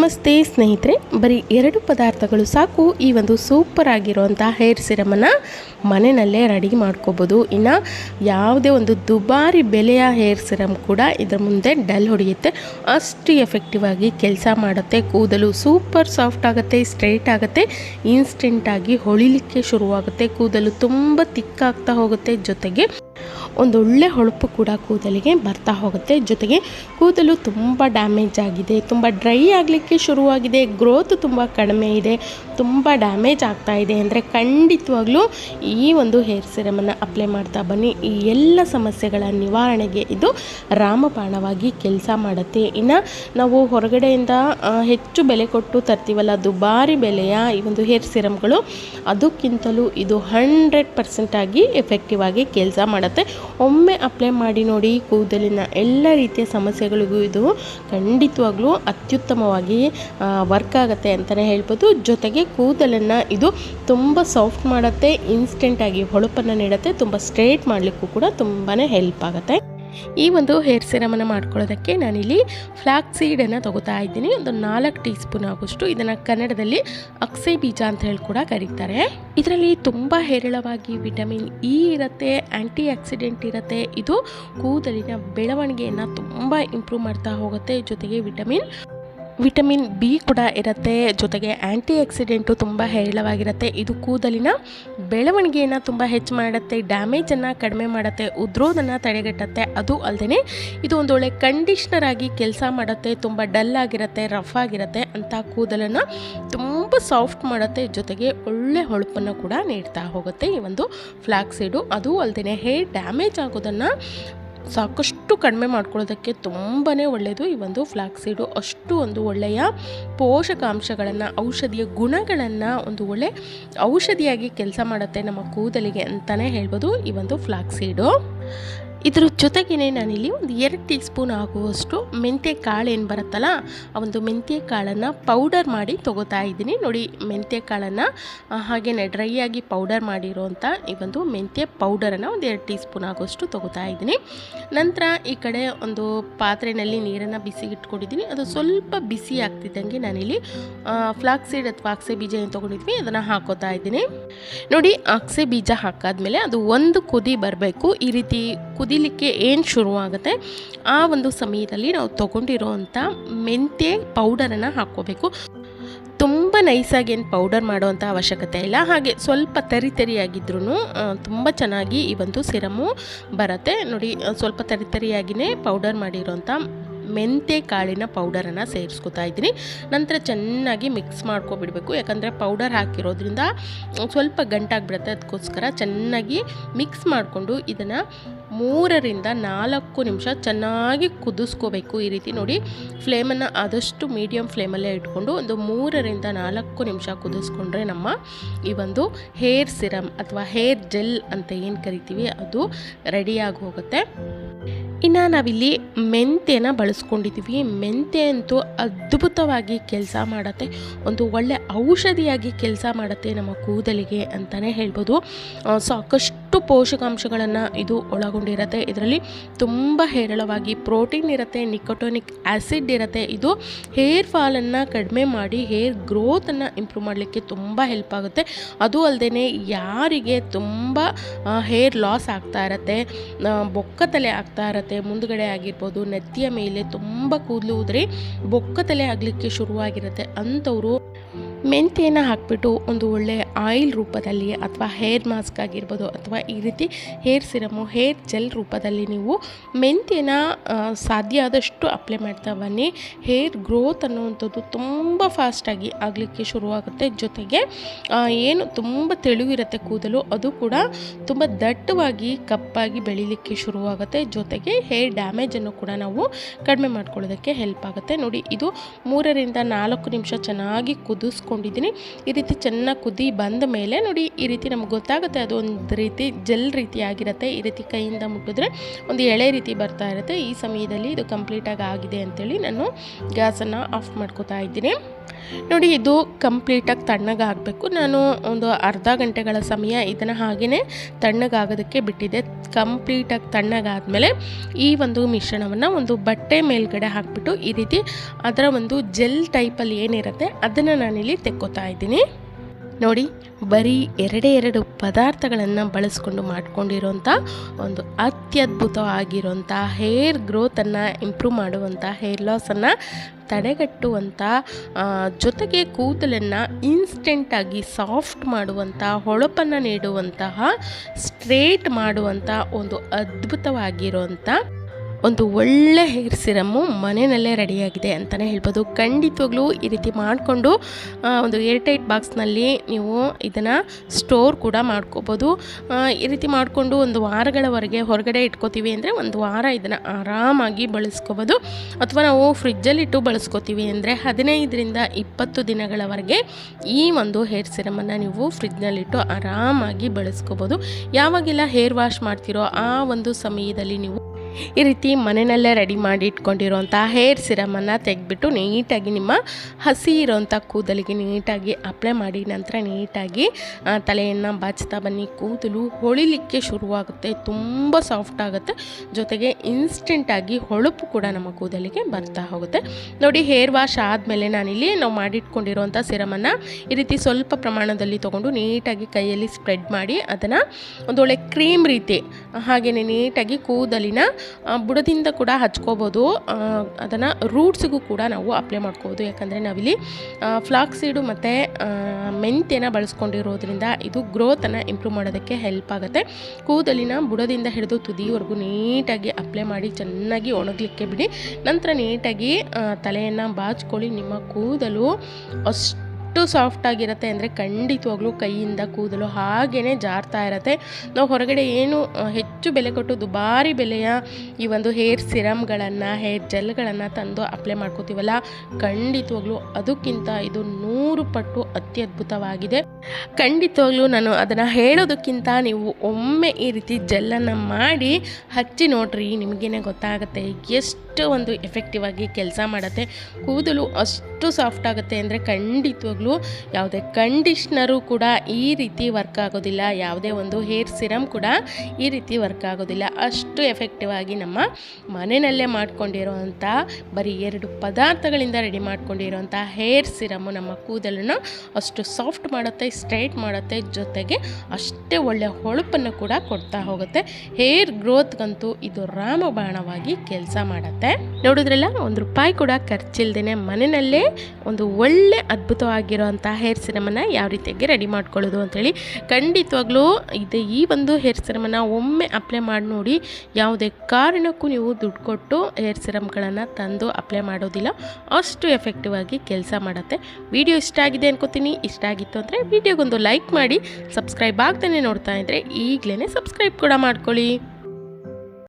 ನಮಸ್ತೆ ಸ್ನೇಹಿತರೆ, ಬರೀ ಎರಡು ಪದಾರ್ಥಗಳು ಸಾಕು. ಈ ಒಂದು ಸೂಪರ್ ಆಗಿರುವಂಥ ಹೇರ್ ಸಿರಮನ್ನು ಮನೆಯಲ್ಲೇ ರೆಡಿ ಮಾಡ್ಕೋಬೋದು. ಇನ್ನು ಯಾವುದೇ ಒಂದು ದುಬಾರಿ ಬೆಲೆಯ ಹೇರ್ ಸಿರಮ್ ಕೂಡ ಇದರ ಮುಂದೆ ಡಲ್ ಹೊಡೆಯುತ್ತೆ. ಅಷ್ಟು ಎಫೆಕ್ಟಿವ್ ಆಗಿ ಕೆಲಸ ಮಾಡುತ್ತೆ. ಕೂದಲು ಸೂಪರ್ ಸಾಫ್ಟ್ ಆಗುತ್ತೆ ಸ್ಟ್ರೈಟ್ ಆಗುತ್ತೆ ಇನ್ಸ್ಟೆಂಟಾಗಿ ಹೊಳಿಲಿಕ್ಕೆ ಶುರುವಾಗುತ್ತೆ. ಕೂದಲು ತುಂಬ ತಿಕ್ಕಾಗ್ತಾ ಹೋಗುತ್ತೆ. ಜೊತೆಗೆ ಒಂದೊಳ್ಳೆ ಹೊಳಪು ಕೂಡ ಕೂದಲಿಗೆ ಬರ್ತಾ ಹೋಗುತ್ತೆ. ಜೊತೆಗೆ ಕೂದಲು ತುಂಬ ಡ್ಯಾಮೇಜ್ ಆಗಿದೆ. ತುಂಬ ಡ್ರೈ ಆಗಲಿಕ್ಕೆ ಶುರುವಾಗಿದೆ. ಗ್ರೋತ್ ತುಂಬ ಕಡಿಮೆ ಇದೆ. ತುಂಬ ಡ್ಯಾಮೇಜ್ ಆಗ್ತಾ ಇದೆ. ಅಂದರೆ ಖಂಡಿತವಾಗ್ಲೂ ಈ ಒಂದು ಹೇರ್ ಸಿರಮನ್ನು ಅಪ್ಲೈ ಮಾಡ್ತಾ ಬನ್ನಿ. ಈ ಎಲ್ಲ ಸಮಸ್ಯೆಗಳ ನಿವಾರಣೆಗೆ ಇದು ರಾಮಬಾಣವಾಗಿ ಕೆಲಸ ಮಾಡುತ್ತೆ. ಇನ್ನು ನಾವು ಹೊರಗಡೆಯಿಂದ ಹೆಚ್ಚು ಬೆಲೆ ಕೊಟ್ಟು ತರ್ತೀವಲ್ಲ, ದುಬಾರಿ ಬೆಲೆಯ ಈ ಒಂದು ಹೇರ್ ಸಿರಮ್ಗಳು ಅದಕ್ಕಿಂತಲೂ ಇದು ಹಂಡ್ರೆಡ್ ಪರ್ಸೆಂಟಾಗಿ ಎಫೆಕ್ಟಿವ್ ಆಗಿ ಕೆಲಸ ಮಾಡುತ್ತೆ. ಒಮ್ಮೆ ಅಪ್ಲೈ ಮಾಡಿ ನೋಡಿ ಕೂದಲಿನ ಎಲ್ಲ ರೀತಿಯ ಸಮಸ್ಯೆಗಳಿಗೂ ಇದು ಖಂಡಿತವಾಗ್ಲೂ ಅತ್ಯುತ್ತಮವಾಗಿ ವರ್ಕ್ ಆಗುತ್ತೆ ಅಂತಲೇ ಹೇಳ್ಬೋದು. ಜೊತೆಗೆ ಕೂದಲನ್ನು ಇದು ತುಂಬ ಸಾಫ್ಟ್ ಮಾಡುತ್ತೆ ಇನ್ಸ್ಟೆಂಟಾಗಿ ಹೊಳಪನ್ನು ನೀಡುತ್ತೆ, ತುಂಬ ಸ್ಟ್ರೇಟ್ ಮಾಡಲಿಕ್ಕೂ ಕೂಡ ತುಂಬಾ ಹೆಲ್ಪ್ ಆಗುತ್ತೆ. ಈ ಒಂದು ಹೇರ್ ಸಿರಮನ್ನು ಮಾಡ್ಕೊಳ್ಳೋದಕ್ಕೆ ನಾನಿಲ್ಲಿ ಫ್ಲಾಕ್ ಸೀಡನ್ನು ತಗೋತಾ ಇದ್ದೀನಿ. ಒಂದು ನಾಲ್ಕು ಟೀ ಸ್ಪೂನ್ ಆಗುವಷ್ಟು ಇದನ್ನು ಕನ್ನಡದಲ್ಲಿ ಅಕ್ಸೆ ಬೀಜ ಅಂತ ಹೇಳಿ ಕೂಡ ಕರೀತಾರೆ. ಇದರಲ್ಲಿ ತುಂಬ ಹೇರಳವಾಗಿ ವಿಟಮಿನ್ ಇ ಇರುತ್ತೆ ಆ್ಯಂಟಿ ಆಕ್ಸಿಡೆಂಟ್ ಇರುತ್ತೆ. ಇದು ಕೂದಲಿನ ಬೆಳವಣಿಗೆಯನ್ನು ತುಂಬ ಇಂಪ್ರೂವ್ ಮಾಡ್ತಾ ಹೋಗುತ್ತೆ. ಜೊತೆಗೆ ವಿಟಮಿನ್ ವಿಟಮಿನ್ ಬಿ ಕೂಡ ಇರುತ್ತೆ. ಜೊತೆಗೆ ಆ್ಯಂಟಿ ಆಕ್ಸಿಡೆಂಟು ತುಂಬ ಹೇರಳವಾಗಿರುತ್ತೆ. ಇದು ಕೂದಲಿನ ಬೆಳವಣಿಗೆಯನ್ನು ತುಂಬ ಹೆಚ್ಚು ಮಾಡುತ್ತೆ, ಡ್ಯಾಮೇಜನ್ನು ಕಡಿಮೆ ಮಾಡುತ್ತೆ ಉದ್ರೋದನ್ನು ತಡೆಗಟ್ಟುತ್ತೆ. ಅದು ಅಲ್ಲದೆ ಇದು ಒಂದು ಒಳ್ಳೆ ಕಂಡೀಷ್ನರ್ ಆಗಿ ಕೆಲಸ ಮಾಡುತ್ತೆ, ತುಂಬ ಡಲ್ ಆಗಿರುತ್ತೆ, ರಫ್ ಆಗಿರುತ್ತೆ ಅಂತ ಕೂದಲನ್ನು ತುಂಬ ಸಾಫ್ಟ್ ಮಾಡುತ್ತೆ. ಜೊತೆಗೆ ಒಳ್ಳೆ ಹೊಳಪನ್ನು ಕೂಡ ನೀಡ್ತಾ ಹೋಗುತ್ತೆ ಈ ಒಂದು ಫ್ಲಾಕ್ಸೀಡು ಅದು ಅಲ್ಲದೆ ಹೇರ್ ಡ್ಯಾಮೇಜ್ ಆಗೋದನ್ನು ಸಾಕಷ್ಟು ಕಡಿಮೆ ಮಾಡ್ಕೊಳ್ಳೋದಕ್ಕೆ ತುಂಬಾ ಒಳ್ಳೆಯದು ಈ ಒಂದು ಫ್ಲಾಕ್ಸ್ ಅಷ್ಟು ಒಂದು ಒಳ್ಳೆಯ ಪೋಷಕಾಂಶಗಳನ್ನು, ಔಷಧಿಯ ಗುಣಗಳನ್ನು ಒಂದು ಒಳ್ಳೆ ಔಷಧಿಯಾಗಿ ಕೆಲಸ ಮಾಡುತ್ತೆ ನಮ್ಮ ಕೂದಲಿಗೆ ಅಂತಲೇ ಹೇಳ್ಬೋದು ಈ ಒಂದು ಫ್ಲಾಕ್ಸ್ ಇದ್ರ ಜೊತೆಗೇ ನಾನಿಲ್ಲಿ ಒಂದು ಎರಡು ಟೀ ಸ್ಪೂನ್ ಆಗುವಷ್ಟು ಮೆಂತ್ಯ ಕಾಳು ಏನು ಬರುತ್ತಲ್ಲ, ಆ ಒಂದು ಮೆಂತ್ಯ ಕಾಳನ್ನು ಪೌಡರ್ ಮಾಡಿ ತೊಗೋತಾ ಇದ್ದೀನಿ. ನೋಡಿ ಮೆಂತ್ಯ ಕಾಳನ್ನು ಹಾಗೆಯೇ ಡ್ರೈ ಆಗಿ ಪೌಡರ್ ಮಾಡಿರೋಂಥ ಈ ಒಂದು ಮೆಂತ್ಯ ಪೌಡರನ್ನು ಒಂದು ಎರಡು ಟೀ ಸ್ಪೂನ್ ಆಗುವಷ್ಟು ತೊಗೋತಾ ಇದ್ದೀನಿ. ನಂತರ ಈ ಕಡೆ ಒಂದು ಪಾತ್ರೆಯಲ್ಲಿ ನೀರನ್ನು ಬಿಸಿ ಇಟ್ಕೊಂಡಿದ್ದೀನಿ ಅದು ಸ್ವಲ್ಪ ಬಿಸಿ ಆಗ್ತಿದ್ದಂಗೆ ನಾನಿಲ್ಲಿ ಫ್ಲಾಕ್ಸೀಡ್ ಅಥವಾ ಅಕ್ಸೆ ಬೀಜ ಏನು ತೊಗೊಂಡಿದ್ವಿ, ಅದನ್ನು ಹಾಕೋತಾ ಇದ್ದೀನಿ. ನೋಡಿ, ಅಕ್ಸೆ ಬೀಜ ಹಾಕಾದ್ಮೇಲೆ ಅದು ಒಂದು ಕುದಿ ಬರಬೇಕು. ಈ ರೀತಿ ಕುದಿಲಿಕ್ಕೆ ಏನು ಶುರುವಾಗುತ್ತೆ? ಆ ಒಂದು ಸಮಯದಲ್ಲಿ ನಾವು ತೊಗೊಂಡಿರೋವಂಥ ಮೆಂತ್ಯ ಪೌಡರನ್ನು ಹಾಕ್ಕೋಬೇಕು. ತುಂಬ ನೈಸಾಗಿ ಏನು ಪೌಡರ್ ಮಾಡುವಂಥ ಅವಶ್ಯಕತೆ ಇಲ್ಲ. ಹಾಗೆ ಸ್ವಲ್ಪ ತರಿ ತರಿಯಾಗಿದ್ರೂ ತುಂಬ ಚೆನ್ನಾಗಿ ಈ ಒಂದು ಸಿರಮು ಬರುತ್ತೆ. ನೋಡಿ, ಸ್ವಲ್ಪ ತರಿ ತರಿಯಾಗಿಯೇ ಪೌಡರ್ ಮಾಡಿರೋಂಥ ಮೆಂತ್ಯ ಕಾಳಿನ ಪೌಡರನ್ನು ಸೇರಿಸ್ಕೊತಾ ಇದ್ದೀನಿ. ನಂತರ ಚೆನ್ನಾಗಿ ಮಿಕ್ಸ್ ಮಾಡ್ಕೊಬಿಡಬೇಕು. ಯಾಕಂದರೆ ಪೌಡರ್ ಹಾಕಿರೋದ್ರಿಂದ ಸ್ವಲ್ಪ ಗಂಟಾಗ್ಬಿಡುತ್ತೆ. ಅದಕ್ಕೋಸ್ಕರ ಚೆನ್ನಾಗಿ ಮಿಕ್ಸ್ ಮಾಡಿಕೊಂಡು ಇದನ್ನು ಮೂರರಿಂದ ನಾಲ್ಕು ನಿಮಿಷ ಚೆನ್ನಾಗಿ ಕುದಿಸ್ಕೋಬೇಕು. ಈ ರೀತಿ ನೋಡಿ ಫ್ಲೇಮನ್ನು ಆದಷ್ಟು ಮೀಡಿಯಮ್ ಫ್ಲೇಮಲ್ಲೇ ಇಟ್ಕೊಂಡು ಒಂದು ಮೂರರಿಂದ ನಾಲ್ಕು ನಿಮಿಷ ಕುದಿಸ್ಕೊಂಡ್ರೆ ನಮ್ಮ ಈ ಒಂದು ಹೇರ್ ಸಿರಮ್ ಅಥವಾ ಹೇರ್ ಜೆಲ್ ಅಂತ ಏನು ಕರಿತೀವಿ, ಅದು ರೆಡಿಯಾಗಿ ಹೋಗುತ್ತೆ ಇನ್ನು ನಾವಿಲ್ಲಿ ಮೆಂತ್ಯನ ಬಳಸ್ಕೊಂಡಿದ್ದೀವಿ ಮೆಂತ್ಯ ಅಂತೂ ಅದ್ಭುತವಾಗಿ ಕೆಲಸ ಮಾಡುತ್ತೆ. ಒಂದು ಒಳ್ಳೆ ಔಷಧಿಯಾಗಿ ಕೆಲಸ ಮಾಡುತ್ತೆ ನಮ್ಮ ಕೂದಲಿಗೆ ಅಂತಲೇ ಹೇಳ್ಬೋದು. ಆ, ಸಾಕಷ್ಟು ಪೋಷಕಾಂಶಗಳನ್ನು ಇದು ಒಳಗೊಂಡಿರುತ್ತೆ. ಇದರಲ್ಲಿ ತುಂಬ ಹೇರಳವಾಗಿ ಪ್ರೋಟೀನ್ ಇರುತ್ತೆ ನಿಕೋಟೋನಿಕ್ ಆ್ಯಸಿಡ್ ಇರುತ್ತೆ. ಇದು ಹೇರ್ ಫಾಲನ್ನು ಕಡಿಮೆ ಮಾಡಿ ಹೇರ್ ಗ್ರೋತನ್ನು ಇಂಪ್ರೂವ್ ಮಾಡಲಿಕ್ಕೆ ತುಂಬ ಹೆಲ್ಪ್ ಆಗುತ್ತೆ. ಅದು ಅಲ್ಲದೆ ಯಾರಿಗೆ ತುಂಬ ಹೇರ್ ಲಾಸ್ ಆಗ್ತಾ ಇರತ್ತೆ ಆ, ಬೊಕ್ಕ ತಲೆ ಆಗ್ತಾ ಇರತ್ತೆ ಮುಂದುಗಡೆ ಆಗಿರ್ಬೋದು ನೆತ್ತಿಯ ಮೇಲೆ ತುಂಬ ಕೂದಲು ಉದುರಿ ಬೊಕ್ಕ ತಲೆ ಆಗಲಿಕ್ಕೆ ಶುರುವಾಗಿರುತ್ತೆ ಅಂಥವರು. ಮೆಂತ್ಯನ ಹಾಕ್ಬಿಟ್ಟು ಒಂದು ಒಳ್ಳೆ ಆಯಿಲ್ ರೂಪದಲ್ಲಿ ಅಥವಾ ಹೇರ್ ಮಾಸ್ಕ್ ಆಗಿರ್ಬೋದು ಅಥವಾ ಈ ರೀತಿ ಹೇರ್ ಸಿರಮು, ಹೇರ್ ಜೆಲ್ ರೂಪದಲ್ಲಿ ನೀವು ಮೆಂತ್ಯನ ಸಾಧ್ಯ ಆದಷ್ಟು ಅಪ್ಲೈ ಮಾಡ್ತಾ ಬನ್ನಿ. ಹೇರ್ ಗ್ರೋತ್ ಅನ್ನುವಂಥದ್ದು ತುಂಬ ಫಾಸ್ಟಾಗಿ ಆಗಲಿಕ್ಕೆ ಶುರುವಾಗುತ್ತೆ. ಜೊತೆಗೆ ಏನು ತುಂಬ ತೆಳುವಿರುತ್ತೆ ಕೂದಲು, ಅದು ಕೂಡ ತುಂಬ ದಟ್ಟವಾಗಿ ಕಪ್ಪಾಗಿ ಬೆಳೀಲಿಕ್ಕೆ ಶುರುವಾಗುತ್ತೆ. ಜೊತೆಗೆ ಹೇರ್ ಡ್ಯಾಮೇಜನ್ನು ಕೂಡ ನಾವು ಕಡಿಮೆ ಮಾಡ್ಕೊಳ್ಳೋದಕ್ಕೆ ಹೆಲ್ಪ್ ಆಗುತ್ತೆ. ನೋಡಿ, ಇದು ಮೂರರಿಂದ ನಾಲ್ಕು ನಿಮಿಷ ಚೆನ್ನಾಗಿ ಕುದಿಸ್ಕೊಂಡಿದ್ದೀನಿ ಈ ರೀತಿ ಚೆನ್ನಾಗಿ ಕುದಿ ಬಂದ ಮೇಲೆ ನೋಡಿ ಈ ರೀತಿ ನಮ್ಗೆ ಗೊತ್ತಾಗುತ್ತೆ ಅದು ಒಂದು ರೀತಿ ಜೆಲ್ ರೀತಿ ಆಗಿರುತ್ತೆ ಈ ರೀತಿ ಕೈಯಿಂದ ಮುಟ್ಟಿದ್ರೆ ಒಂದು ಎಳೆ ರೀತಿ ಬರ್ತಾ ಇರುತ್ತೆ. ಈ ಸಮಯದಲ್ಲಿ ಇದು ಕಂಪ್ಲೀಟಾಗಿ ಆಗಿದೆ ಅಂಥೇಳಿ ನಾನು ಗ್ಯಾಸನ್ನು ಆಫ್ ಮಾಡ್ಕೋತಾ ಇದ್ದೀನಿ. ನೋಡಿ, ಇದು ಕಂಪ್ಲೀಟಾಗಿ ತಣ್ಣಗಾಗಬೇಕು. ನಾನು ಒಂದು ಅರ್ಧ ಗಂಟೆಗಳ ಸಮಯ ಇದನ್ನು ಹಾಗೆಯೇ ತಣ್ಣಗಾಗೋದಕ್ಕೆ ಬಿಟ್ಟಿದ್ದೆ. ಕಂಪ್ಲೀಟಾಗಿ ತಣ್ಣಗಾದಮೇಲೆ ಈ ಒಂದು ಮಿಶ್ರಣವನ್ನು ಒಂದು ಬಟ್ಟೆ ಮೇಲ್ಗಡೆ ಹಾಕಿಬಿಟ್ಟು ಈ ರೀತಿ ಅದರ ಒಂದು ಜೆಲ್ ಟೈಪಲ್ಲಿ ಏನಿರುತ್ತೆ ಅದನ್ನು ನಾನಿಲ್ಲಿ ತೆಕ್ಕೋತಾ ಇದ್ದೀನಿ. ನೋಡಿ, ಬರೀ ಎರಡೇ ಎರಡು ಪದಾರ್ಥಗಳನ್ನು ಬಳಸ್ಕೊಂಡು ಮಾಡ್ಕೊಂಡಿರೋಂಥ ಒಂದು ಅತ್ಯದ್ಭುತವಾಗಿರೋಂಥ ಹೇರ್ ಗ್ರೋತನ್ನು ಇಂಪ್ರೂವ್ ಮಾಡುವಂಥ ಹೇರ್ ಲಾಸನ್ನು ತಡೆಗಟ್ಟುವಂಥ ಜೊತೆಗೆ ಕೂದಲನ್ನು ಇನ್ಸ್ಟೆಂಟಾಗಿ ಸಾಫ್ಟ್ ಮಾಡುವಂಥ, ಹೊಳಪನ್ನು ನೀಡುವಂತಹ ಸ್ಟ್ರೇಟ್ ಮಾಡುವಂಥ ಒಂದು ಅದ್ಭುತವಾಗಿರುವಂಥ ಒಂದು ಒಳ್ಳೆ ಹೇರ್ ಸಿರಮ್ಮು ಮನೆಯಲ್ಲೇ ರೆಡಿಯಾಗಿದೆ ಅಂತಲೇ ಹೇಳ್ಬೋದು. ಖಂಡಿತವಾಗ್ಲೂ ಈ ರೀತಿ ಮಾಡಿಕೊಂಡು ಒಂದು ಏರ್ ಟೈಟ್ ಬಾಕ್ಸ್ನಲ್ಲಿ ನೀವು ಇದನ್ನು ಸ್ಟೋರ್ ಕೂಡ ಮಾಡ್ಕೋಬೋದು. ಈ ರೀತಿ ಮಾಡಿಕೊಂಡು ಒಂದು ವಾರಗಳವರೆಗೆ ಹೊರಗಡೆ ಇಟ್ಕೋತೀವಿ ಅಂದರೆ ಒಂದು ವಾರ ಇದನ್ನು ಆರಾಮಾಗಿ ಬಳಸ್ಕೋಬೋದು. ಅಥವಾ ನಾವು ಫ್ರಿಜ್ಜಲ್ಲಿಟ್ಟು ಬಳಸ್ಕೋತೀವಿ ಅಂದರೆ ಹದಿನೈದರಿಂದ ಇಪ್ಪತ್ತು ದಿನಗಳವರೆಗೆ ಈ ಒಂದು ಹೇರ್ ಸಿರಮನ್ನು ನೀವು ಫ್ರಿಜ್ನಲ್ಲಿಟ್ಟು ಆರಾಮಾಗಿ ಬಳಸ್ಕೋಬೋದು. ಯಾವಾಗೆಲ್ಲ ಹೇರ್ ವಾಶ್ ಮಾಡ್ತೀರೋ ಆ ಒಂದು ಸಮಯದಲ್ಲಿ ನೀವು ಈ ರೀತಿ ಮನೆಯಲ್ಲೇ ರೆಡಿ ಮಾಡಿ ಇಟ್ಕೊಂಡಿರೋಂಥ ಹೇರ್ ಸಿರಮನ್ನು ತೆಗೆದ್ಬಿಟ್ಟು ನೀಟಾಗಿ ನಿಮ್ಮ ಹಸಿ ಇರೋಂಥ ಕೂದಲಿಗೆ ನೀಟಾಗಿ ಅಪ್ಲೈ ಮಾಡಿ ನಂತರ ನೀಟಾಗಿ ತಲೆಯನ್ನು ಬಾಚ್ತಾ ಬನ್ನಿ. ಕೂದಲು ಹೊಳಿಲಿಕ್ಕೆ ಶುರುವಾಗುತ್ತೆ, ತುಂಬ ಸಾಫ್ಟ್ ಆಗುತ್ತೆ. ಜೊತೆಗೆ ಇನ್ಸ್ಟೆಂಟಾಗಿ ಹೊಳಪು ಕೂಡ ನಮ್ಮ ಕೂದಲಿಗೆ ಬರ್ತಾ ಹೋಗುತ್ತೆ. ನೋಡಿ, ಹೇರ್ ವಾಶ್ ಆದಮೇಲೆ ನಾನಿಲ್ಲಿ ನಾವು ಮಾಡಿಟ್ಕೊಂಡಿರೋಂಥ ಸಿರಮನ್ನು ಈ ರೀತಿ ಸ್ವಲ್ಪ ಪ್ರಮಾಣದಲ್ಲಿ ತೊಗೊಂಡು ನೀಟಾಗಿ ಕೈಯಲ್ಲಿ ಸ್ಪ್ರೆಡ್ ಮಾಡಿ ಅದನ್ನು ಒಂದೊಳ್ಳೆ ಕ್ರೀಮ್ ರೀತಿ ಹಾಗೆಯೇ ನೀಟಾಗಿ ಕೂದಲಿನ ಬುಡದಿಂದ ಕೂಡ ಹಚ್ಕೋಬೋದು. ಅದನ್ನು ರೂಟ್ಸಿಗೂ ಕೂಡ ನಾವು ಅಪ್ಲೈ ಮಾಡ್ಕೋಬೋದು. ಯಾಕಂದರೆ ನಾವಿಲ್ಲಿ ಫ್ಲಾಕ್ಸೀಡು ಮತ್ತು ಮೆಂತ್ಯನ ಬಳಸ್ಕೊಂಡಿರೋದ್ರಿಂದ ಇದು ಗ್ರೋತನ್ನು ಇಂಪ್ರೂವ್ ಮಾಡೋದಕ್ಕೆ ಹೆಲ್ಪ್ ಆಗುತ್ತೆ. ಕೂದಲಿನ ಬುಡದಿಂದ ಹಿಡಿದು ತುದಿವರೆಗೂ ನೀಟಾಗಿ ಅಪ್ಲೈ ಮಾಡಿ ಚೆನ್ನಾಗಿ ಒಣಗಲಿಕ್ಕೆ ಬಿಡಿ. ನಂತರ ನೀಟಾಗಿ ತಲೆಯನ್ನು ಬಾಚ್ಕೊಳ್ಳಿ. ನಿಮ್ಮ ಕೂದಲು ಅಷ್ಟು ಅಷ್ಟು ಸಾಫ್ಟ್ ಆಗಿರುತ್ತೆ ಅಂದರೆ ಖಂಡಿತವಾಗ್ಲೂ ಕೈಯಿಂದ ಕೂದಲು ಹಾಗೇ ಜಾರ್ತಾ ಇರುತ್ತೆ. ನಾವು ಹೊರಗಡೆ ಏನು ಹೆಚ್ಚು ಬೆಲೆ ಕೊಟ್ಟು ದುಬಾರಿ ಬೆಲೆಯ ಈ ಒಂದು ಹೇರ್ ಸಿರಮ್ಗಳನ್ನು ಹೇರ್ ಜೆಲ್ಗಳನ್ನು ತಂದು ಅಪ್ಲೈ ಮಾಡ್ಕೋತೀವಲ್ಲ, ಖಂಡಿತವಾಗ್ಲೂ ಅದಕ್ಕಿಂತ ಇದು ನೂರು ಪಟ್ಟು ಅತ್ಯದ್ಭುತವಾಗಿದೆ. ಖಂಡಿತವಾಗ್ಲೂ ನಾನು ಅದನ್ನು ಹೇಳೋದಕ್ಕಿಂತ ನೀವು ಒಮ್ಮೆ ಈ ರೀತಿ ಜೆಲ್ಲನ್ನು ಮಾಡಿ ಹಚ್ಚಿ ನೋಡ್ರಿ, ನಿಮಗೇನೆ ಗೊತ್ತಾಗುತ್ತೆ ಎಷ್ಟು ಒಂದು ಎಫೆಕ್ಟಿವ್ ಆಗಿ ಕೆಲಸ ಮಾಡುತ್ತೆ. ಕೂದಲು ಅಷ್ಟು ಸಾಫ್ಟ್ ಆಗುತ್ತೆ ಅಂದರೆ ಖಂಡಿತವಾಗ್ಲೂ ಯಾವುದೇ ಕಂಡೀಷ್ನರು ಕೂಡ ಈ ರೀತಿ ವರ್ಕ್ ಆಗೋದಿಲ್ಲ, ಯಾವುದೇ ಒಂದು ಹೇರ್ ಸಿರಮ್ ಕೂಡ ಈ ರೀತಿ ವರ್ಕ್ ಆಗೋದಿಲ್ಲ. ಅಷ್ಟು ಎಫೆಕ್ಟಿವ್ ಆಗಿ ನಮ್ಮ ಮನೆಯಲ್ಲೇ ಮಾಡ್ಕೊಂಡಿರೋವಂಥ, ಬರೀ ಎರಡು ಪದಾರ್ಥಗಳಿಂದ ರೆಡಿ ಮಾಡ್ಕೊಂಡಿರೋವಂಥ ಹೇರ್ ಸಿರಮ್ಮು ನಮ್ಮ ಕೂದಲನ್ನು ಅಷ್ಟು ಸಾಫ್ಟ್ ಮಾಡುತ್ತೆ ಸ್ಟ್ರೈಟ್ ಮಾಡುತ್ತೆ, ಜೊತೆಗೆ ಅಷ್ಟೇ ಒಳ್ಳೆಯ ಹೊಳಪನ್ನು ಕೂಡ ಕೊಡ್ತಾ ಹೋಗುತ್ತೆ. ಹೇರ್ ಗ್ರೋತ್ಗಂತೂ ಇದು ರಾಮಬಾಣವಾಗಿ ಕೆಲಸ ಮಾಡುತ್ತೆ. ನೋಡಿದ್ರಲ್ಲ, ಒಂದು ರೂಪಾಯಿ ಕೂಡ ಖರ್ಚಿಲ್ದೇ ಮನೆಯಲ್ಲೇ ಒಂದು ಒಳ್ಳೆ ಅದ್ಭುತವಾಗಿರೋಂಥ ಹೇರ್ ಸಿರಮನ್ನು ಯಾವ ರೀತಿಯಾಗಿ ರೆಡಿ ಮಾಡ್ಕೊಳ್ಳೋದು ಅಂಥೇಳಿ ಖಂಡಿತವಾಗ್ಲೂ ಇದು. ಈ ಒಂದು ಹೇರ್ ಸಿರಮನ್ನು ಒಮ್ಮೆ ಅಪ್ಲೈ ಮಾಡಿ ನೋಡಿ ಯಾವುದೇ ಕಾರಣಕ್ಕೂ ನೀವು ದುಡ್ಡು ಕೊಟ್ಟು ಹೇರ್ ಸಿರಮ್ಗಳನ್ನು ತಂದು ಅಪ್ಲೈ ಮಾಡೋದಿಲ್ಲ. ಅಷ್ಟು ಎಫೆಕ್ಟಿವ್ ಆಗಿ ಕೆಲಸ ಮಾಡುತ್ತೆ. ವಿಡಿಯೋ ಇಷ್ಟ ಆಗಿದೆ ಅನ್ಕೋತೀನಿ. ಇಷ್ಟ ಆಗಿತ್ತು ಅಂದರೆ ವಿಡಿಯೋಗೊಂದು ಲೈಕ್ ಮಾಡಿ ಸಬ್ಸ್ಕ್ರೈಬ್ ಆಗ್ತಾನೆ ನೋಡ್ತಾ ಇದ್ದರೆ ಈಗಲೇ ಸಬ್ಸ್ಕ್ರೈಬ್ ಕೂಡ ಮಾಡ್ಕೊಳ್ಳಿ.